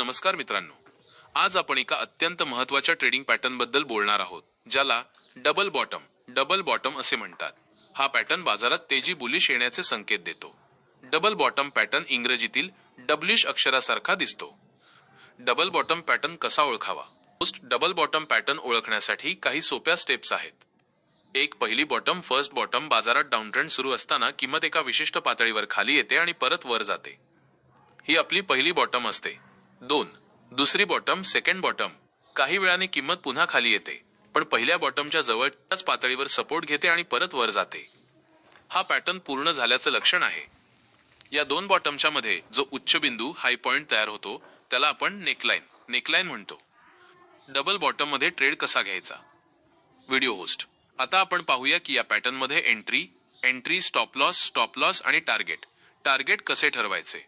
नमस्कार मित्रांनो. आज आपण एका अत्यंत महत्त्वाच्या ट्रेडिंग पॅटर्नबद्दल बोलणार आहोत ज्याला डबल बॉटम डबल बॉटम असे म्हणतात. हा पॅटर्न बाजारात तेजी बुलिश येण्याचे संकेत देतो. डबल बॉटम पॅटर्न इंग्रजीतील डब्लिश अक्षरासारखा दिसतो. डबल बॉटम पॅटर्न कसा ओळखावा? पोस्ट डबल बॉटम पॅटर्न ओळखण्यासाठी काही सोप्या स्टेप्स आहेत. एक पहिली बॉटम फर्स्ट बॉटम बाजारात डाऊन ट्रेंड सुरू असताना किंमत एका विशिष्ट पातळीवर खाली येते आणि परत वर जाते. ही आपली पहिली बॉटम असते. दोन. दुसरी बॉटम सेकंड बॉटम काही वेळाने किंमत पुन्हा खाली येते पण पहिल्या बॉटमच्या जवळच्याच पातळीवर सपोर्ट घेते आणि परत वर जाते. हा पॅटर्न पूर्ण झाल्याचं लक्षण आहे. या दोन बॉटमच्या मध्ये जो उच्च बिंदू हाय पॉइंट तयार होतो त्याला आपण नेकलाईन नेकलाईन म्हणतो. डबल बॉटममध्ये ट्रेड कसा घ्यायचा? व्हिडिओ होस्ट आता आपण पाहूया की या पॅटर्नमध्ये entry entry stop loss stop loss आणि टार्गेट टार्गेट कसे ठरवायचे?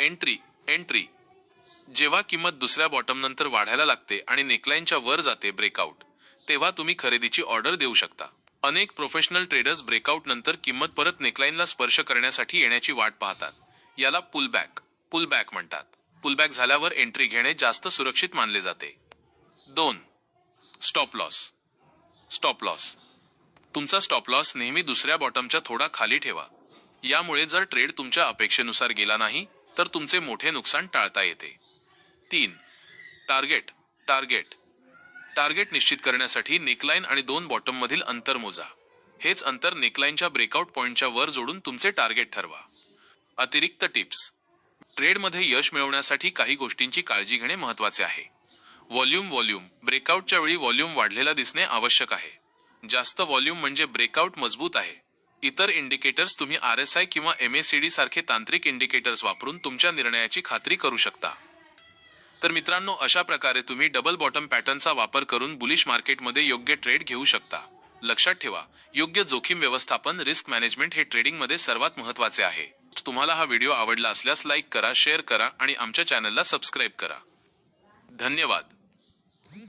एंट्री एंट्री जेव्हा किंमत दुसऱ्या बॉटम नंतर वाढायला लागते आणि नेकलाईनच्या वर जाते ब्रेकआउट तेव्हा तुम्ही खरेदीची ऑर्डर देऊ शकता. अनेक प्रोफेशनल ट्रेडर्स ब्रेकआउट नंतर किंमत परत नेकलाईनला स्पर्श करण्यासाठी येण्याची वाट पाहतात. याला पुलबॅक पुलबॅक म्हणतात. पुलबॅक झाल्यावर एंट्री घेणे जास्त सुरक्षित मानले जाते. दोन स्टॉप लॉस स्टॉप लॉस तुमचा स्टॉप लॉस नेहमी दुसऱ्या बॉटमच्या थोडा खाली ठेवा. यामुळे जर ट्रेड तुमच्या अपेक्षेनुसार गेला नाही तर तुमचे मोठे नुकसान टाळता येते. तीन. टार्गेट टार्गेट टार्गेट निश्चित करण्यासाठी नेकलाईन आणि दोन बॉटम मधील अंतर मोजा. हेच अंतर नेकलाईनच्या ब्रेकआउट पॉईंटच्या वर जोडून तुमचे टार्गेट ठरवा. अतिरिक्त टिप्स ट्रेडमध्ये यश मिळवण्यासाठी काही गोष्टींची काळजी घेणे महत्त्वाचे आहे. व्हॉल्यूम व्हॉल्यूम ब्रेकआउटच्या वेळी व्हॉल्यूम वाढलेला दिसणे आवश्यक आहे. जास्त व्हॉल्यूम म्हणजे ब्रेकआउट मजबूत आहे. इतर इंडिकेटर्स तुम्ही आर एस आय किंवा एम एस सी डी सारखे तांत्रिक इंडिकेटर्स वापरून तुमच्या निर्णयाची खात्री करू शकता. तर मित्रांनो अशा प्रकारे तुम्ही डबल बॉटम पॅटर्नचा वापर करून बुलिश मार्केटमध्ये योग्य ट्रेड घेऊ शकता. लक्षात ठेवा योग्य जोखीम व्यवस्थापन रिस्क मॅनेजमेंट हे ट्रेडिंगमध्ये सर्वात महत्त्वाचे आहे. तुम्हाला हा व्हिडिओ आवडला असल्यास लाईक करा शेअर करा आणि आमच्या चॅनलला सबस्क्राईब करा. धन्यवाद.